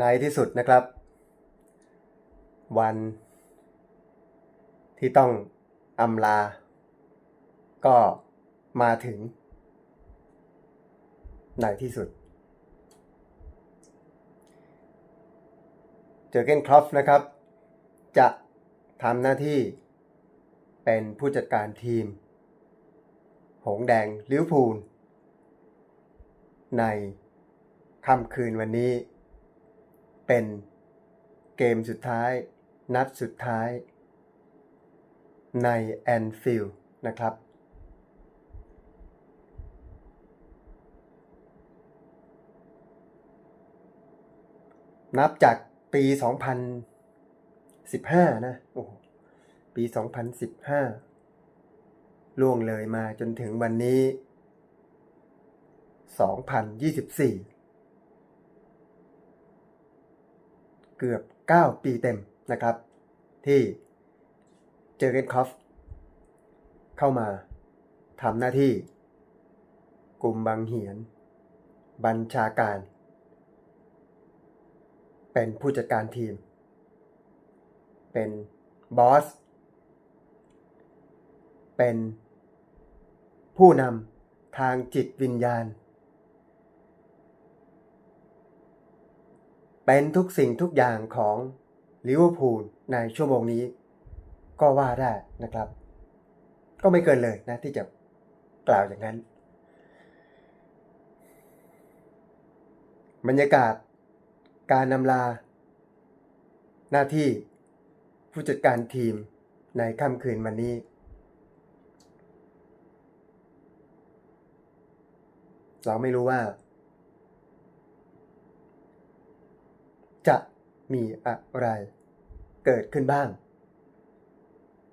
ในที่สุดนะครับ วันที่ต้องอำลา ก็มาถึง ในที่สุด เจอเกนครอฟนะครับ จะทำหน้าที่เป็นผู้จัดการทีม หงแดงลิเวอร์พูล ในค่ำคืนวันนี้ เป็นเกมสุดท้าย นัดสุดท้าย ในแอนฟิลด์นะครับ นับจากปี 2015 นะโอ้ปี 2015 ล่วงเลยมาจนถึงวันนี้ 2024 เกือบ 9 ปีเต็มนะครับ ที่เจอเกนคอฟเข้ามาทำหน้าที่กลุ่มบางเหียน บัญชาการ เป็นผู้จัดการทีม เป็นบอส เป็นผู้นำทางจิตวิญญาณ เป็นทุกสิ่งทุกอย่างของลิเวอร์พูลในชั่วโมงนี้ ก็ว่าได้นะครับ ก็ไม่เกินเลยนะที่จะกล่าวอย่างนั้น บรรยากาศการนำลา หน้าที่ผู้จัดการทีมในค่ำคืนวันนี้ เราไม่รู้ว่า จะ มีอะไร เกิดขึ้นบ้าง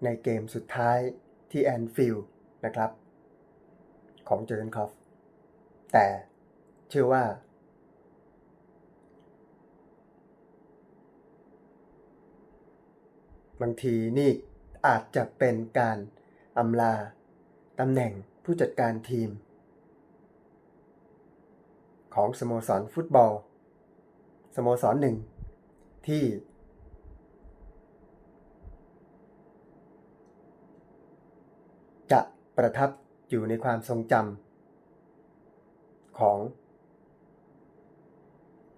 ในเกมสุดท้ายที่แอนฟิลด์นะครับ ของเจอร์นคอฟแต่เชื่อว่า บางทีนี่อาจจะเป็นการอำลาตำแหน่งผู้จัดการทีม ของสโมสรฟุตบอล สโมสรหนึ่ง ที่ จะประทับอยู่ในความทรงจำของ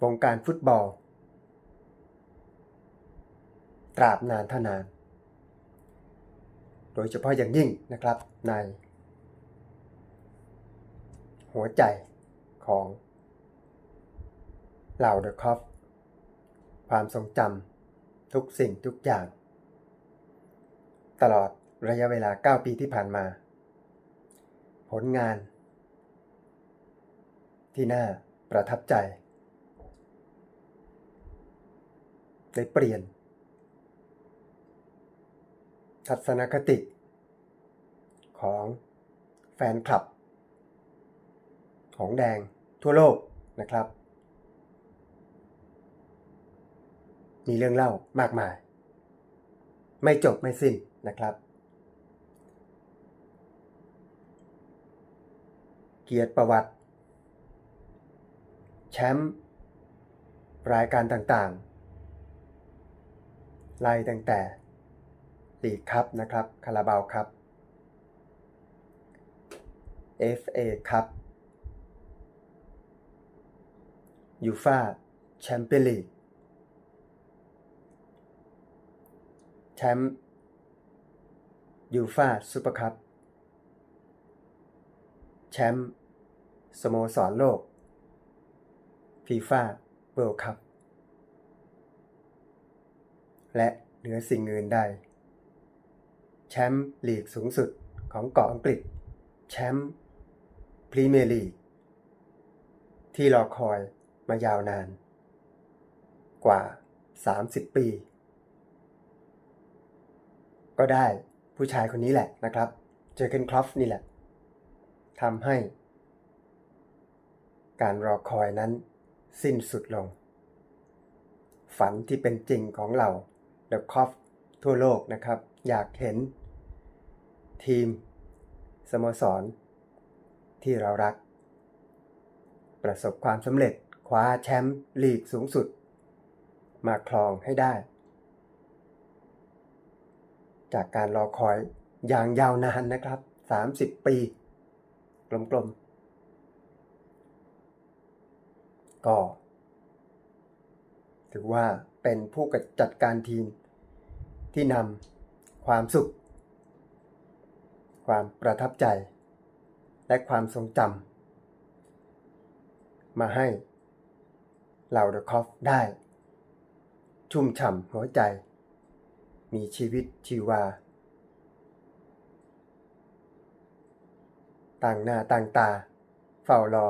วงการฟุตบอล ตราบนานเท่านาน โดยเฉพาะอย่างยิ่งนะครับใน หัวใจของเหล่าเดอะคอฟ ความทรงจำทุกสิ่งทุกอย่าง ตลอดระยะเวลา 9 ปีที่ผ่านมา ผลงาน ที่น่าประทับใจได้เปลี่ยน ทัศนคติ ของแฟนคลับ ของแดงทั่วโลกนะครับ มีเรื่องเล่ามากมาย ไม่จบไม่สิ้นนะครับ เกียรติประวัติ แชมป์รายการต่างๆไล่ตั้งแต่ลีกครับนะครับ คาราบาวครับ FA ครับยูฟาแชมเปี้ยนลีก ชมป์ยูฟาซูเปอร์คัพแชมป์สโมสรโลกฟีฟ่าเวิลด์คัพและเหนือสิ่งอื่นใด แชมป์ลีกสูงสุดของเกาะอังกฤษ แชมป์พรีเมียร์ลีก ที่รอคอยมายาวนาน กว่า 30 ปี ก็ได้ผู้ชายคนนี้แหละนะครับ เจอเกนครอฟนี่แหละทำให้ การรอคอยนั้นสิ้นสุดลง ฝันที่เป็นจริงของเราเดอะคอฟทั่วโลกนะครับ อยากเห็น ทีม สโมสร ที่เรารัก ประสบความสำเร็จคว้าแชมป์ลีกสูงสุด มาครองให้ได้ จากการรอคอยอย่างยาวนานนะครับ 30 ปี กลมๆ ก็ถือว่าเป็นผู้จัดการทีมที่นำความสุข ความประทับใจ และความทรงจำมาให้เหล่าเดอะคอฟได้ ชุ่มฉ่ำหัวใจ มีชีวิตชีวา ต่างหน้าต่างตา เฝ้ารอ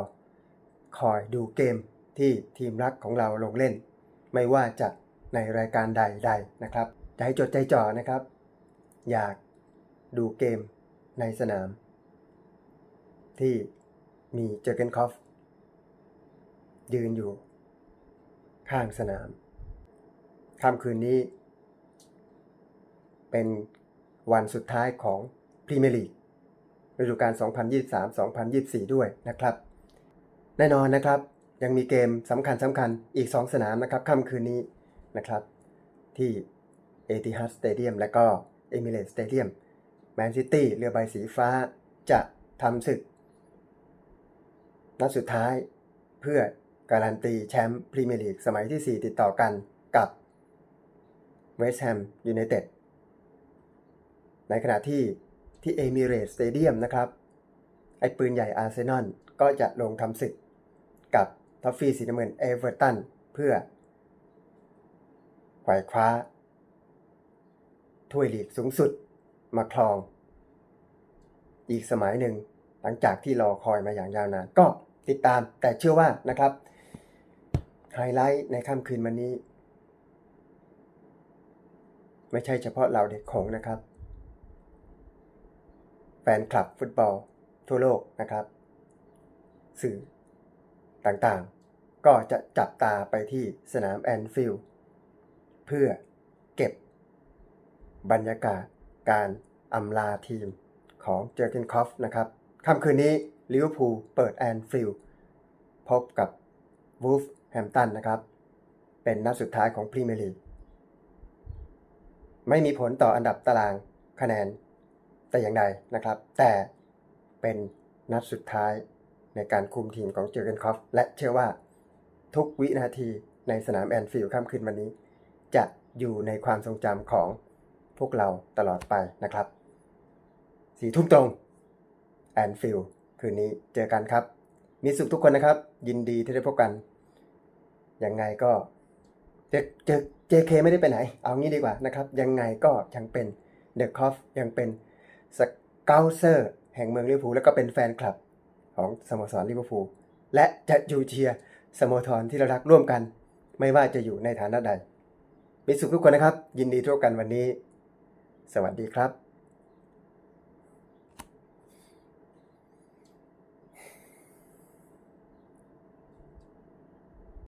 คอยดูเกมที่ทีมรักของเราลงเล่น ไม่ว่าจะในรายการใดๆนะครับให้จดใจจ่อนะครับ อยากดูเกมในสนาม ที่มีเจอเกนคอฟ ยืนอยู่ข้างสนามค่ำคืนนี้ เป็นวันสุดท้ายของพรีเมียร์ลีกฤดูกาล 2023-2024 ด้วยนะครับ แน่นอนนะครับ ยังมีเกมสำคัญสำคัญอีก 2 สนามนะครับค่ำคืนนี้นะครับที่เอติฮัดสเตเดียมและก็เอมิเรตสเตเดียมแมนซิตี้เรือใบสีฟ้าจะทำศึกนัดสุดท้ายเพื่อการันตีแชมป์พรีเมียร์ลีกสมัยที่ 4 ติดต่อกันกับเวสต์แฮมยูไนเต็ด ในขณะที่ที่เอมิเรตสเตเดียมนะครับ ไอ้ปืนใหญ่อาร์เซนอลก็จะลงทำศึกกับท็อฟฟี่สีน้ำเงินเอเวอร์ตันเพื่อไขว่คว้า ถ้วยลีกสูงสุดมาครอง อีกสมัยหนึ่งหลังจากที่รอคอยมาอย่างยาวนาน ก็ติดตามแต่เชื่อว่านะครับไฮไลท์ในค่ำคืนวันนี้ ไม่ใช่เฉพาะเราเด็กของนะครับ แฟนคลับฟุตบอลทั่วโลกนะครับ สื่อต่างๆ ก็จะจับตาไปที่สนามแอนฟิลด์เพื่อเก็บบรรยากาศการอำลาทีมของเจอร์เกนคอฟนะครับค่ำคืนนี้ลิเวอร์พูลเปิดแอนฟิลด์พบกับวูฟแฮมตันนะครับ เป็นนัดสุดท้ายของพรีเมียร์ลีกไม่มีผลต่ออันดับตารางคะแนน แต่อย่างใดนะครับ แต่เป็นนัดสุดท้ายในการคุมทีมของเจอร์เกนคอฟและเชื่อว่าทุกวินาทีในสนามแอนฟิลด์ค่ำคืนวันนี้ จะอยู่ในความทรงจำของพวกเราตลอดไปนะครับสี่ทุ่มตรงแอนฟิลด์คืนนี้เจอกันครับ มีสุขทุกคนนะครับ ยินดีที่ได้พบกัน ยังไงก็เจเจ JK ไม่ได้ไปไหน เอางี้ดีกว่านะครับ ยังไงก็ยังเป็นเดอะคอฟยังเป็น สเกลเซอร์แห่งเมืองลิเวอร์พูลแล้วก็เป็นแฟนคลับของสโมสรลิเวอร์พูลและจะอยู่เชียร์สโมสรที่เรารักร่วมกัน ไม่ว่าจะอยู่ในฐานะใดมีสุขทุกคนนะครับ ยินดีทุกกันวันนี้ สวัสดีครับ